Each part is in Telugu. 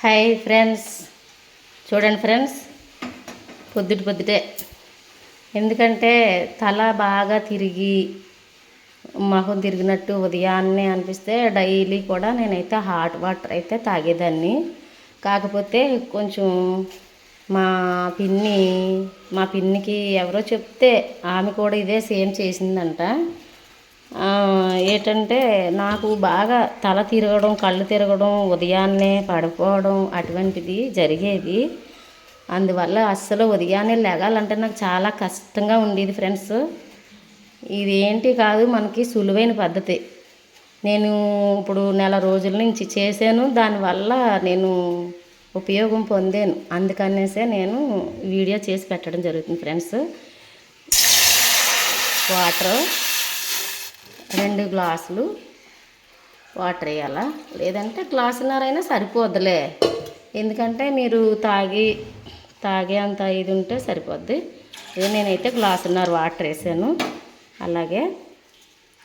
హాయ్ ఫ్రెండ్స్ చూడండి ఫ్రెండ్స్ పొద్దుటి పొద్దుటే. ఎందుకంటే తల బాగా తిరిగి మొహం తిరిగినట్టు ఉదయాన్నే అనిపిస్తే డైలీ కూడా నేనైతే హాట్ వాటర్ అయితే తాగేదాన్ని. కాకపోతే కొంచెం మా పిన్ని మా పిన్నికి ఎవరో చెప్తే ఆమె కూడా ఇదే సేమ్ చేసిందంట. ఏంటంటే నాకు బాగా తల తిరగడం కళ్ళు తిరగడం ఉదయాన్నే పడిపోవడం అటువంటిది జరిగేది. అందువల్ల అస్సలు ఉదయాన్నే లెగాలంటే నాకు చాలా కష్టంగా ఉండేది ఫ్రెండ్స్. ఇదేంటి కాదు మనకి సులువైన పద్ధతి. నేను ఇప్పుడు నెల రోజుల నుంచి చేశాను దానివల్ల నేను ఉపయోగం పొందాను. అందుకనేసే నేను వీడియో చేసి పెట్టడం జరుగుతుంది ఫ్రెండ్స్. వాటర్ రెండు గ్లాసులు వాటర్ వేయాలా? లేదంటే గ్లాసున్నరైనా సరిపోద్దిలే. ఎందుకంటే మీరు తాగి తాగే అంత ఇది ఉంటే సరిపోద్ది. ఇది నేనైతే గ్లాసున్నర వాటర్ వేసాను. అలాగే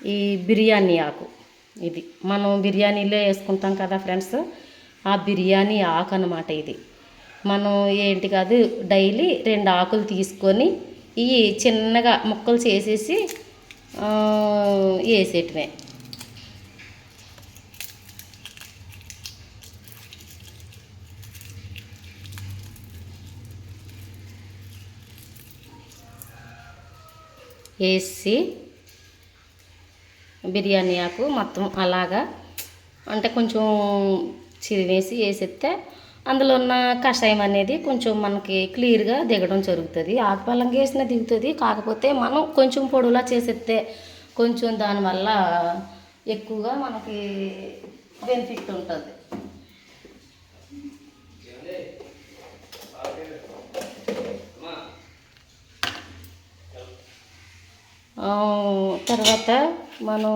ఈ బిర్యానీ ఆకు ఇది. మనం బిర్యానీలో వేసుకుంటాం కదా ఫ్రెండ్స్? ఆ బిర్యానీ ఆకు అన్నమాట ఇది. మనం ఏంటి కాదు డైలీ రెండు ఆకులు తీసుకొని ఇవి చిన్నగా ముక్కలు చేసేసి ఆ, వేసి బిర్యానీ ఆకు మొత్తం అలాగా. అంటే కొంచెం చిరివేసి వేసేస్తే అందులో ఉన్న కషాయం అనేది కొంచెం మనకి క్లియర్గా దిగడం జరుగుతుంది. ఆకుపల్లంగా వేసినా దిగుతుంది. కాకపోతే మనం కొంచెం పొడవులా చేసేస్తే కొంచెం దానివల్ల ఎక్కువగా మనకి బెనిఫిట్ ఉంటుంది. తర్వాత మనం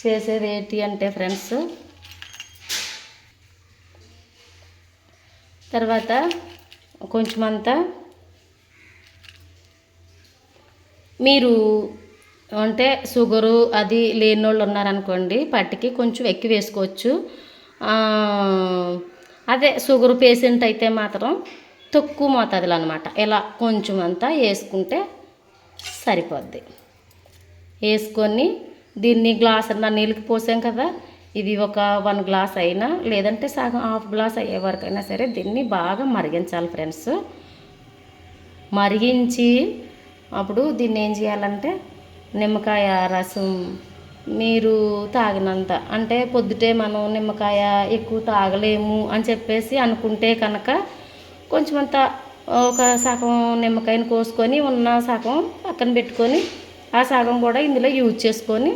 చేసేది ఏంటి అంటే ఫ్రెండ్స్ తర్వాత కొంచెం అంతా మీరు అంటే షుగరు అది లేని వాళ్ళు ఉన్నారనుకోండి పట్టికి కొంచెం ఎక్కువ వేసుకోవచ్చు. అదే షుగర్ పేషెంట్ అయితే మాత్రం తక్కువ మోతాదులు అనమాట ఇలా కొంచెం అంతా వేసుకుంటే సరిపోద్ది. వేసుకొని దీన్ని గ్లాసు నా నీళ్ళకి పోసాం కదా ఇది ఒక వన్ గ్లాస్ అయినా లేదంటే సగం హాఫ్ గ్లాస్ అయ్యే వరకైనా సరే దీన్ని బాగా మరిగించాలి ఫ్రెండ్స్. మరిగించి అప్పుడు దీన్ని ఏం చేయాలంటే నిమ్మకాయ రసం మీరు తాగినంత అంటే పొద్దుటే మనం నిమ్మకాయ ఎక్కువ తాగలేము అని చెప్పేసి అనుకుంటే కనుక కొంచెం అంత ఒక సగం నిమ్మకాయని కోసుకొని ఉన్న సగం పక్కన పెట్టుకొని ఆ సగం కూడా ఇందులో యూజ్ చేసుకొని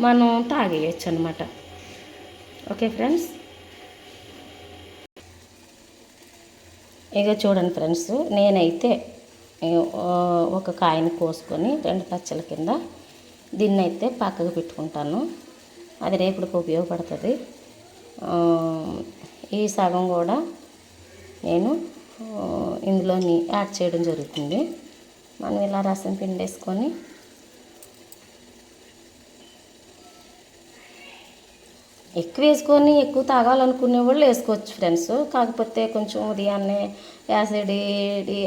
మనం తాగేయచ్చు అనమాట ఓకే ఫ్రెండ్స్ ఇక చూడండి ఫ్రెండ్స్ నేనైతే ఒక కాయని కోసుకొని రెండు పచ్చల కింద దీన్ని అయితే పక్కకు పెట్టుకుంటాను. అది రేపుడికి ఉపయోగపడుతుంది. ఈ సగం కూడా నేను ఇందులోని యాడ్ చేయడం జరుగుతుంది. మనం ఇలా రసం పిండేసుకొని ఎక్కువ వేసుకొని ఎక్కువ తాగాలనుకునే వాళ్ళు వేసుకోవచ్చు ఫ్రెండ్స్. కాకపోతే కొంచెం ఉదయాన్నే యాసిడ్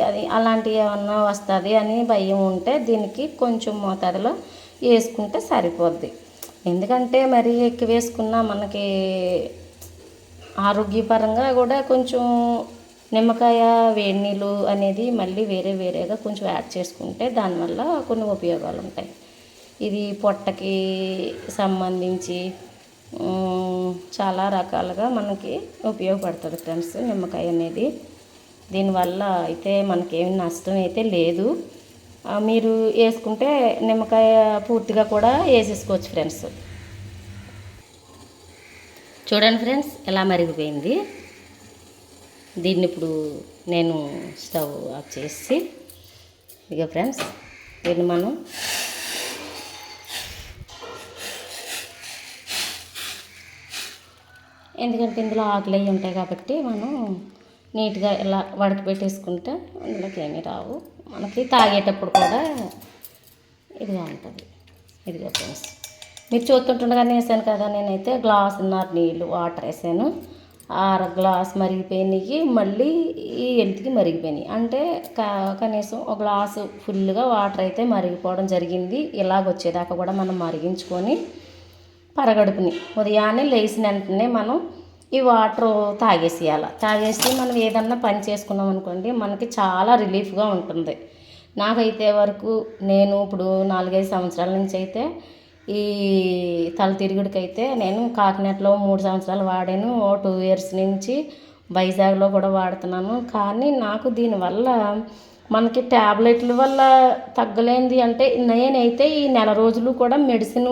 అది అలాంటివి ఏమన్నా వస్తుంది అని భయం ఉంటే దీనికి కొంచెం మోతాదులో వేసుకుంటే సరిపోద్ది. ఎందుకంటే మరి ఎక్కువ వేసుకున్నా మనకి ఆరోగ్యపరంగా కూడా కొంచెం నిమ్మకాయ వేడి నీళ్ళు అనేది మళ్ళీ వేరే వేరేగా కొంచెం యాడ్ చేసుకుంటే దానివల్ల కొన్ని ఉపయోగాలు ఉంటాయి. ఇది పొట్టకి సంబంధించి చాలా రకాలుగా మనకి ఉపయోగపడుతుంది ఫ్రెండ్స్ నిమ్మకాయ అనేది. దీనివల్ల అయితే మనకేమి నష్టం అయితే లేదు. మీరు వేసుకుంటే నిమ్మకాయ పూర్తిగా కూడా వేసేసుకోవచ్చు ఫ్రెండ్స్. చూడండి ఫ్రెండ్స్ ఎలా మరిగిపోయింది. దీన్ని ఇప్పుడు నేను స్టవ్ ఆఫ్ చేసి ఇక ఫ్రెండ్స్ దీన్ని మనం ఎందుకంటే ఇందులో ఆకులు అవి ఉంటాయి కాబట్టి మనం నీట్గా ఇలా వడకబెట్టేసుకుంటే అందులోకి ఏమీ రావు. మనకి తాగేటప్పుడు కూడా ఇదిగా ఉంటుంది. ఇదిగా ఫ్రెండ్స్. మీరు చూస్తుంటుండగానే వేసాను కదా నేనైతే గ్లాసున్నర నీళ్ళు వాటర్ వేసాను. అర గ్లాస్ మరిగిపోయినాయి. మళ్ళీ ఈ ఎల్తికి మరిగిపోయినాయి. అంటే కనీసం ఒక గ్లాసు ఫుల్గా వాటర్ అయితే మరిగిపోవడం జరిగింది. ఇలాగ వచ్చేదాకా కూడా మనం మరిగించుకొని పరగడుపుని. ఉదయాన్నే లేచిన వెంటనే మనం ఈ వాటర్ తాగేసేయాలి. తాగేసి మనం ఏదన్నా పని చేసుకున్నాం అనుకోండి మనకి చాలా రిలీఫ్గా ఉంటుంది. నాకైతే వరకు నేను ఇప్పుడు నాలుగైదు సంవత్సరాల నుంచి అయితే ఈ తల తిరుగుడికైతే నేను కాకినాడలో మూడు సంవత్సరాలు వాడాను. ఓ టూ ఇయర్స్ నుంచి వైజాగ్లో కూడా వాడుతున్నాను. కానీ నాకు దీనివల్ల మనకి ట్యాబ్లెట్ల వల్ల తగ్గలేంది అంటే నేనైతే ఈ నెల రోజులు కూడా మెడిసిన్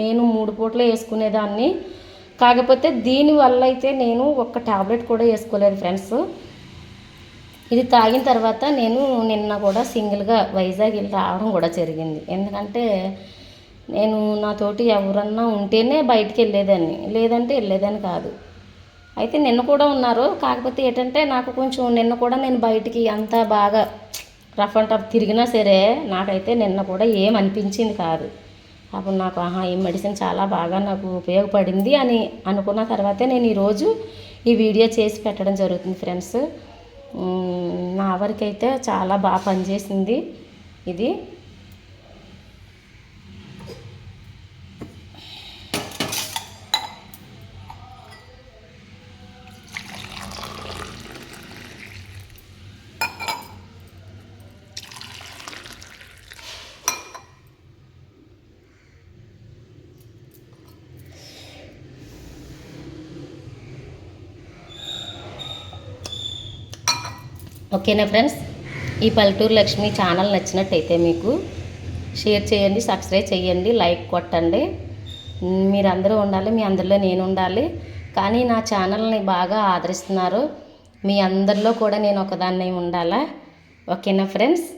నేను మూడు పూటలు వేసుకునేదాన్ని. కాకపోతే దీనివల్ల అయితే నేను ఒక్క ట్యాబ్లెట్ కూడా వేసుకోలేదు ఫ్రెండ్స్. ఇది తాగిన తర్వాత నేను నిన్న కూడా సింగిల్గా వైజాగ్ వెళ్ళి రావడం కూడా జరిగింది. ఎందుకంటే నేను నాతోటి ఎవరన్నా ఉంటేనే బయటికి వెళ్ళేదాన్ని. లేదంటే వెళ్ళేదాన్ని కాదు. అయితే నిన్న కూడా ఉన్నారు. కాకపోతే ఏంటంటే నాకు కొంచెం నిన్న కూడా నేను బయటికి అంత బాగా రఫ్ అండ్ టఫ్ తిరిగినా సరే నాకైతే నిన్న కూడా ఏం అనిపించింది కాదు. అప్పుడు నాకు ఆహా ఈ మెడిసిన్ చాలా బాగా నాకు ఉపయోగపడింది అని అనుకున్న తర్వాతే నేను ఈరోజు ఈ వీడియో చేసి పెట్టడం జరుగుతుంది ఫ్రెండ్స్. నా వరకైతే చాలా బాగా పనిచేసింది ఇది. ఓకేనా ఫ్రెండ్స్? ఈ పల్లెటూరు లక్ష్మి ఛానల్ నచ్చినట్టయితే మీకు షేర్ చేయండి సబ్స్క్రైబ్ చేయండి లైక్ కొట్టండి. మీరందరూ ఉండాలి మీ అందరిలో నేను ఉండాలి. కానీ నా ఛానల్ని బాగా ఆదరిస్తున్నారు. మీ అందరిలో కూడా నేను ఒకదాన్ని ఉండాలా? ఓకేనా ఫ్రెండ్స్?